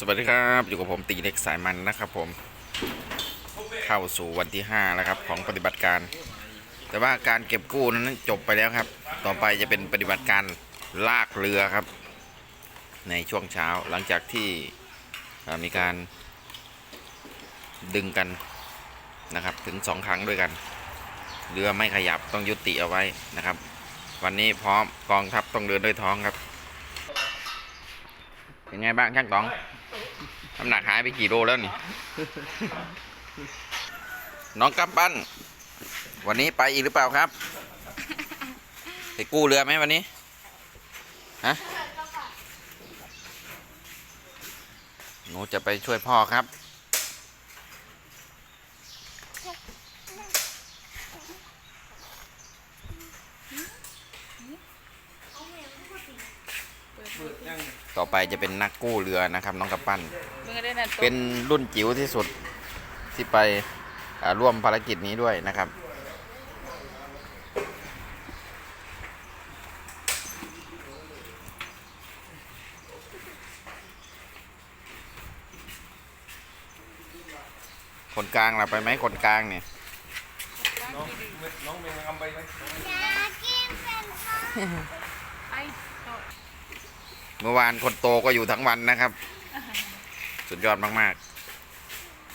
สวัสดีครับ อยู่กับผมตีเล็กสายมันนะครับผม เข้าสู่วันที่5แล้วครับของปฏิบัติการ แต่ว่าการเก็บกู้นั้นจบไปแล้วครับ ต่อไปจะเป็นปฏิบัติการลากเรือครับ ในช่วงเช้าหลังจากที่มีการดึงกันนะครับถึงสองครั้งด้วยกัน เรือไม่ขยับต้องยุติเอาไว้นะครับ วันนี้พร้อมกองทัพต้องเดินด้วยท้องครับเป็นไงบ้างช่างต๋อง น้ำหนักหายไปกี่โลแล้วนี่ น้องกำปั้น วันนี้ไปอีกหรือเปล่าครับไปกู้เรือไหมวันนี้ ฮะ หนูจะไปช่วยพ่อครับ ต่อไปจะเป็นนักกู้เรือนะครับ น้องกำปั้นมึงก็ได้นั่น เป็นรุ่นจิ๋วที่สุดที่ไปอ่าร่วมภารกิจนี้ด้วยนะครับคนกลางเราไปไหมคนกลางเนี่ยน้องน้องเมย์ทำไปไหมไอ้โตเมื่อวานคนโตก็อยู่ทั้งวันนะครับ สุดยอดมาก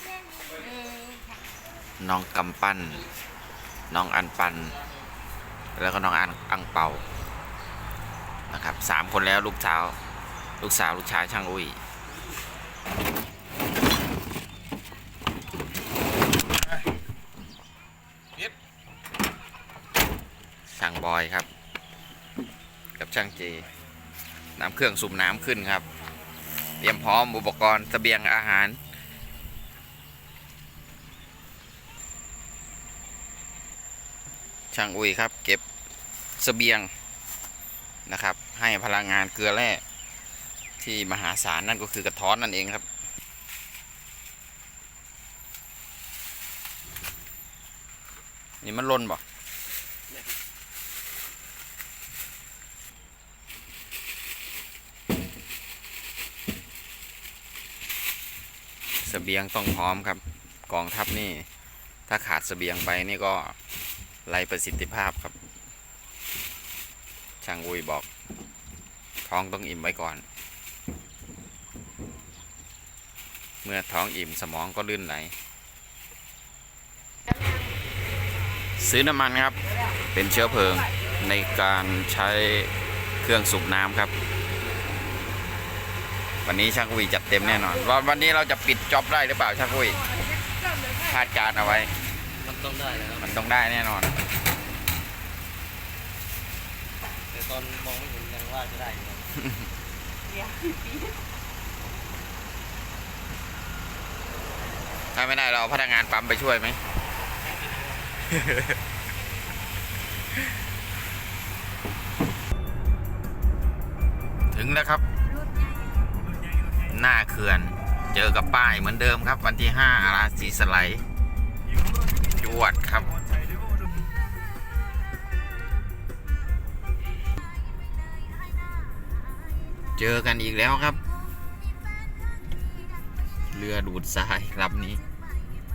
เออๆน้องกำปั้น น้องอันปัน แล้วก็น้องอันอังเปานะครับสามคนแล้วลูกสาว ลูกสาวลูกชายช่างอุ้ยช่างบอยครับ กับช่างเจ น้ำเครื่องสูบน้ำขึ้นครับ เตรียมพร้อมอุปกรณ์เสบียงอาหาร ช่างอุ้ยครับ เก็บเสบียงนะครับ ให้พลังงานเกลือแร่ที่มหาศาลนั่นก็คือกระท้อนนั่นเองครับนี่มันลนบ่ เสบียงต้องพร้อมครับ กองทัพนี่ ถ้าขาดเสบียงไปนี่ก็ไรประสิทธิภาพครับ ช่างอุยบอก ท้องต้องอิ่มไว้ก่อน เมื่อท้องอิ่มสมองก็ลื่นไหล ซื้อน้ำมันครับ เป็นเชื้อเพลิงในการใช้เครื่องสูบน้ำครับ วันนี้ช่างอุยจัดเต็มแน่นอนว่าวันนี้เราจะปิดจ็อบได้หรือเปล่าช่างอุยคาดการณ์เอาไว้ มันต้องได้แล้วมันต้องได้แน่นอน แต่ตอนมองไม่เห็นยังว่าจะได้อยู่เดี๋ยวปีถ้าไม่ได้เราเอาพนักงานปั๊มไปช่วยไหม ถึงแล้วครับ หน้าเขื่อน เจอกับป้ายเหมือนเดิมครับ วันที่ 5 อาราสีสไลด์จวดครับ เจอกันอีกแล้วครับ เรือดูดทรายลำนี้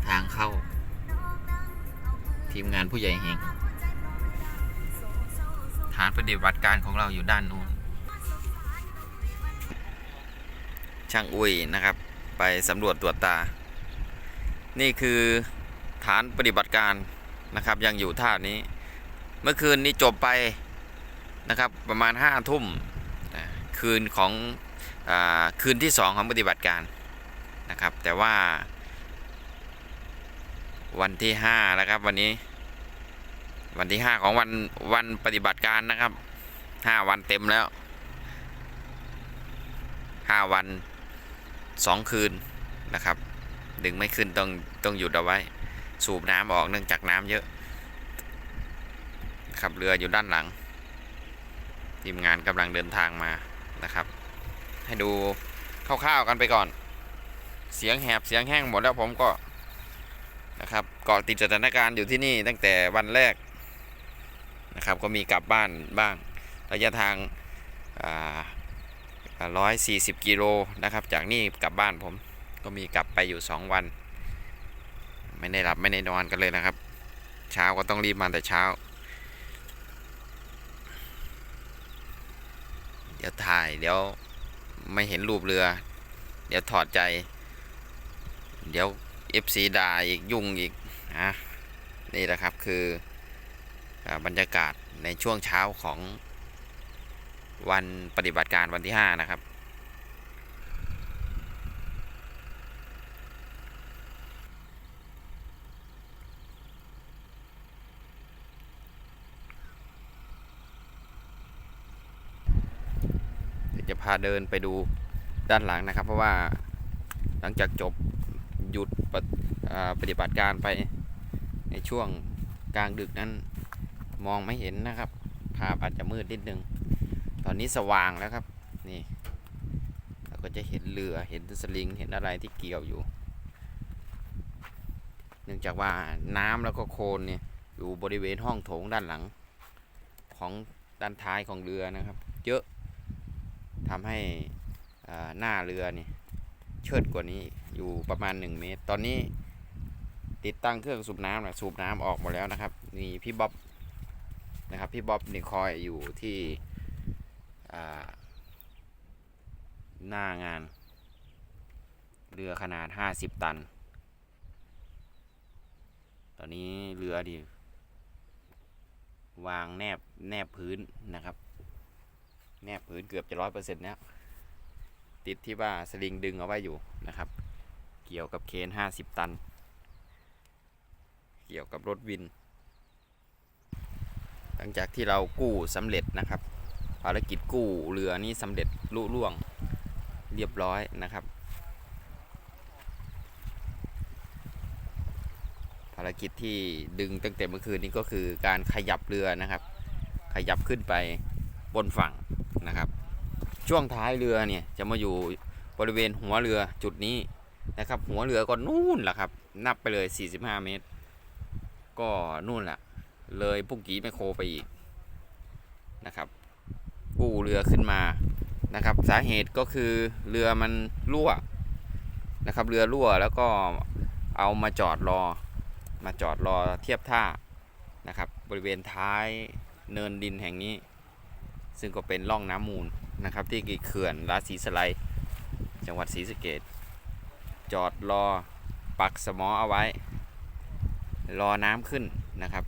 ทางเข้า ทีมงานผู้ใหญ่แห่งฐานปฏิบัติการของเราอยู่ด้านนู้น ช่างอุ้ยนะครับ ไปสำรวจตรวจตา นี่คือฐานปฏิบัติการนะครับ ยังอยู่ท่านี้ เมื่อคืนนี้จบไปนะครับ ประมาณห้าทุ่มคืนของอคืนที่สองของปฏิบัติการนะครับ แต่ว่า วันที่ห้าแล้วครับ วันนี้ วันที่ห้าของวันวันปฏิบัติการนะครับห้าวันเต็มแล้วห้าวัน สองคืนนะครับ ดึงไม่ขึ้นต้องต้องหยุดเอาไว้ สูบน้ำออกเนื่องจากน้ำเยอะขับเรืออยู่ด้านหลัง ทีมงานกำลังเดินทางมานะครับ ให้ดูคร่าวๆกันไปก่อน เสียงแหบเสียงแห้งหมดแล้วผมก็นะครับเกาะติดสถานการณ์อยู่ที่นี่ตั้งแต่วันแรกนะครับ ก็มีกลับบ้านบ้างระยะทางา ร้อยสี่สิบกิโลนะครับ จากนี่กลับบ้านผมก็มีกลับไปอยู่สองวัน ไม่ได้หลับไม่ได้นอนกันเลยนะครับ เช้าก็ต้องรีบมาแต่เช้า เดี๋ยวถ่ายเดี๋ยวไม่เห็นรูปเรือ เดี๋ยวถอดใจ เดี๋ยว FC ด่าอีกยุ่งอีกอะนี่แหละครับคือบรรยากาศในช่วงเช้าของ วันปฏิบัติการวันที่ 5 นะครับ จะพาเดินไปดูด้านหลังนะครับ เพราะว่าหลังจากจบหยุดปปฏิบัติการไปในช่วงกลางดึกนั้นมองไม่เห็นนะครับ ภาพอาจจะมืดนิดนึง ตอนนี้สว่างแล้วครับ นี่ เราก็จะเห็นเรือ เห็นสลิง เห็นอะไรที่เกี่ยวอยู่ เนื่องจากว่าน้ำแล้วก็โคลนเนี่ยอยู่บริเวณห้องโถงด้านหลัง ของด้านท้ายของเรือนะครับ เยอะทำให้หน้าเรือเนี่ยเชิดกว่านี้อยู่ประมาณ 1 เมตร ตอนนี้ติดตั้งเครื่องสูบน้ำนะสูบน้ำออกหมดแล้วนะครับนี่พี่บ๊อบนะครับพี่บ๊อบนี่คอยอยู่ที่ หน้างาน เรือขนาด 50 ตัน ตอนนี้เรือดิวางแนบแนบพื้นนะครับ แนบพื้นเกือบจะร้อยเปอร์เซ็นต์แล้วติดที่ว่าสลิงดึงเอาไว้อยู่นะครับ เกี่ยวกับเคนห้าสิบตัน เกี่ยวกับรถวิน หลังจากที่เรากู้สำเร็จนะครับ ภารกิจกู้เรือนี้สำเร็จลุล่วงเรียบร้อยนะครับ ภารกิจที่ดึงตั้งแต่เมื่อคืนนี้ก็คือการขยับเรือนะครับ ขยับขึ้นไปบนฝั่งนะครับ ช่วงท้ายเรือเนี่ยจะมาอยู่บริเวณหัวเรือจุดนี้นะครับ หัวเรือก็นู่นแหละครับ นับไปเลย 45 เมตร ก็นู่นแหละเลยปุกกี้แมโครไปอีกนะครับ กู้เรือขึ้นมานะครับ สาเหตุก็คือเรือมันรั่วนะครับ เรือรั่วแล้วก็เอามาจอดรอ มาจอดรอเทียบท่านะครับ บริเวณท้ายเนินดินแห่งนี้ ซึ่งก็เป็นร่องน้ำมูลนะครับ ที่กีเขื่อนราศีสไลจังหวัดศรีสะเกดจอดรอปักสมอเอาไว้ รอน้ำขึ้นนะครับ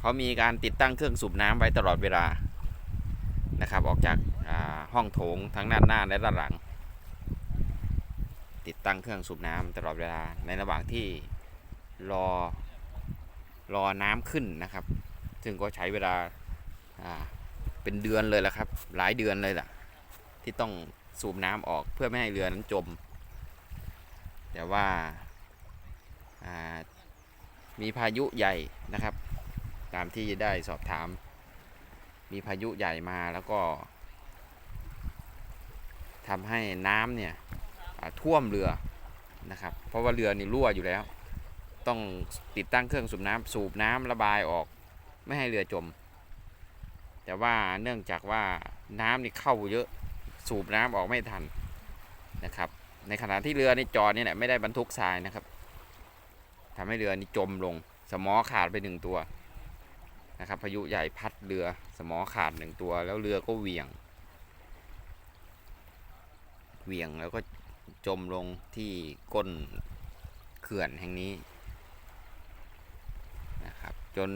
เขามีการติดตั้งเครื่องสูบน้ำไว้ตลอดเวลา นะครับ ออกจากาห้องโถงทั้งด้านหน้าและด้านหลัง ติดตั้งเครื่องสูบน้ำตลอดเวลาในระหว่างที่รอรอน้ำขึ้นนะครับ ซึ่งก็ใช้เวลาาเป็นเดือนเลยละครับ หลายเดือนเลยล่ะ ที่ต้องสูบน้ำออกเพื่อไม่ให้เรือนั้นจม แต่ว่าามีพายุใหญ่นะครับ ตามที่ได้สอบถาม มีพายุใหญ่มาแล้วก็ทำให้น้ำเนี่ยท่วมเรือนะครับ เพราะว่าเรือนี่รั่วอยู่แล้ว ต้องติดตั้งเครื่องสูบน้ำสูบน้ำระบายออกไม่ให้เรือจม แต่ว่าเนื่องจากว่าน้ำนี่เข้าเยอะสูบน้ำออกไม่ทันนะครับ ในขณะที่เรือนี่จอดนี่แหละไม่ได้บรรทุกทรายนะครับทำให้เรือนี่จมลง สมอขาดไปหนึ่งตัว นะครับพายุใหญ่พัดเรือสมอขาดหนึ่งตัว แล้วเรือก็เหวี่ยงเหวี่ยงแล้วก็จมลงที่ก้นเขื่อนแห่งนี้นะครับจน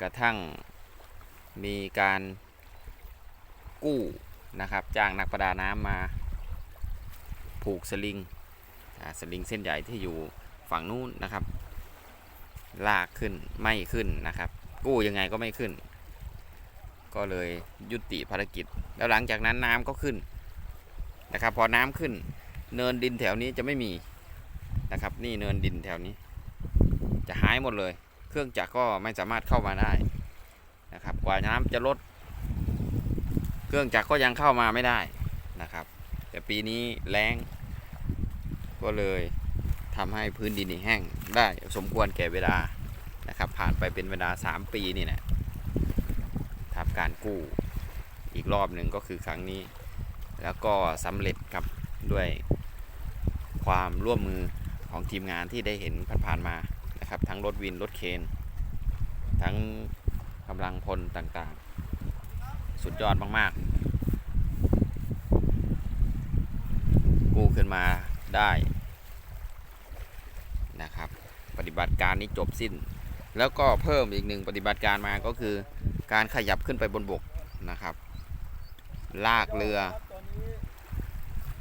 กระทั่งมีการกู้นะครับจ้างนักประดาน้ำมาผูกสลิงสลิงเส้นใหญ่ที่อยู่ฝั่งนู้นนะครับ ลากขึ้นไม่ขึ้นนะครับ กู้ยังไงก็ไม่ขึ้น ก็เลยยุติภารกิจ แล้วหลังจากนั้นน้ำก็ขึ้นนะครับ พอน้ำขึ้น เนินดินแถวนี้จะไม่มีนะครับ นี่เนินดินแถวนี้ จะหายหมดเลย เครื่องจักรก็ไม่สามารถเข้ามาได้นะครับ กว่าน้ำจะลด เครื่องจักรก็ยังเข้ามาไม่ได้นะครับ แต่ปีนี้แล้งก็เลย ทำให้พื้นดินนี่แห้งได้สมควรแก่เวลานะครับ ผ่านไปเป็นเวลา 3 ปีนี่แหละทำการกู้อีกรอบหนึ่งก็คือครั้งนี้ แล้วก็สำเร็จครับด้วยความร่วมมือของทีมงานที่ได้เห็นผ่านๆมานะครับ ทั้งรถวินรถเคนทั้งกำลังพลต่างๆ สุดยอดมากๆ กู้ขึ้นมาได้ นะครับ ปฏิบัติการนี้จบสิ้น แล้วก็เพิ่มอีกหนึ่งปฏิบัติการมาก็คือ การขยับขึ้นไปบนบกนะครับ ลากเรือ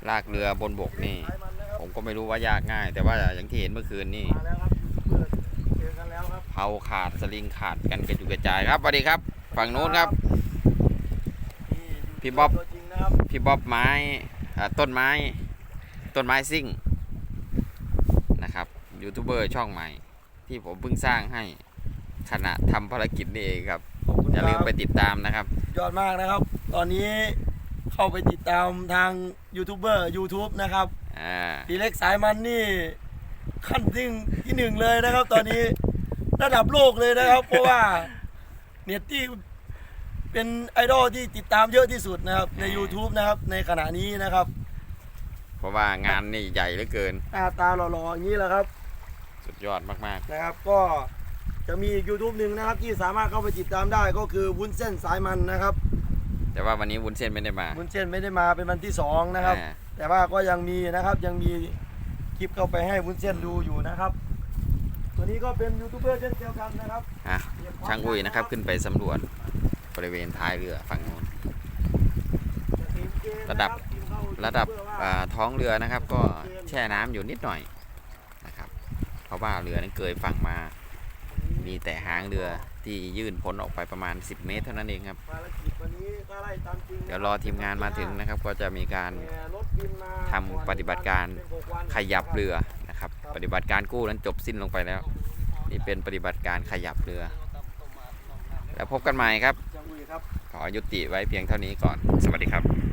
ลากเรือบนบกนี่ ผมก็ไม่รู้ว่ายากง่าย แต่ว่าอย่างที่เห็นเมื่อคืนนี่มาแล้วครับเปิดเจอกันแล้วครับเผาขาดสลิงขาดกันกระจุยกระจายครับสวัสดีครับ ฝั่งนู้นครับ พี่บ๊อบพี่บ๊อบไม้ต้นไม้ ต้นไม้ซิ่ง ยูทูบเบอร์ช่องใหม่ ที่ผมเพิ่งสร้างให้ขณะทำภารกิจนี่เองครับ ขอบคุณอย่าลืมครับไปติดตามนะครับ ยอดมากนะครับ ตอนนี้เข้าไปติดตามทางยูทูบเบอร์ YouTube นะครับอ่าพี่เล็กสายมันนี่ ขั้นที่ที่หนึ่งเลยนะครับ ตอนนี้ระดับโลกเลยนะครับ เพราะว่าเน็ตที่เป็นไอดอลที่ติดตามเยอะที่สุดนะครับ ใน YouTube นะครับ ในขณะนี้นะครับ เพราะว่างานนี่ใหญ่เหลือเกิน หน้าตาหล่อๆอย่างนี้แหละครับ สุดยอดมาก นะครับก็จะมีอีก YouTube หนึ่งนะครับที่สามารถเข้าไปติดตามได้ก็คือวุ้นเส้นสายมันนะครับๆ แต่ว่าวันนี้วุ้นเส้นไม่ได้มาวุ้นเส้นไม่ได้มาเป็นวันที่สองนะครับ อ่าแต่ว่าก็ยังมีนะครับยังมีคลิปเข้าไปให้วุ้นเส้นดูอยู่นะครับ ตัวนี้ก็เป็นยูทูบเบอร์เช่นเดียวกันนะครับอะช่างอุ้ยนะครับขึ้นไปสำรวจบริเวณท้ายเรือฝั่งโน้น ระดับ ระดับอ่าท้องเรือนะครับ ก็แช่น้ำอยู่นิดหน่อยนะครับเพ ราะว่าเรือนั้นเกยฝั่งมา มีแต่หางเรือที่ยื่นพ้นออกไปประมาณ 10 เมตร เท่านั้นเองครับ เดี๋ยวรอทีมงานมาถึงนะครับ ก็จะมีการแต่รถบินมาทำปฏิบัติการขยับเรือนะครับ ปฏิบัติการกู้นั้นจบสิ้นลงไปแล้ว นี่เป็นปฏิบัติการขยับเรือ แล้วพบกันใหม่ครับจังหวีครับขอยุติไว้เพียงเท่านี้ก่อน สวัสดีครับ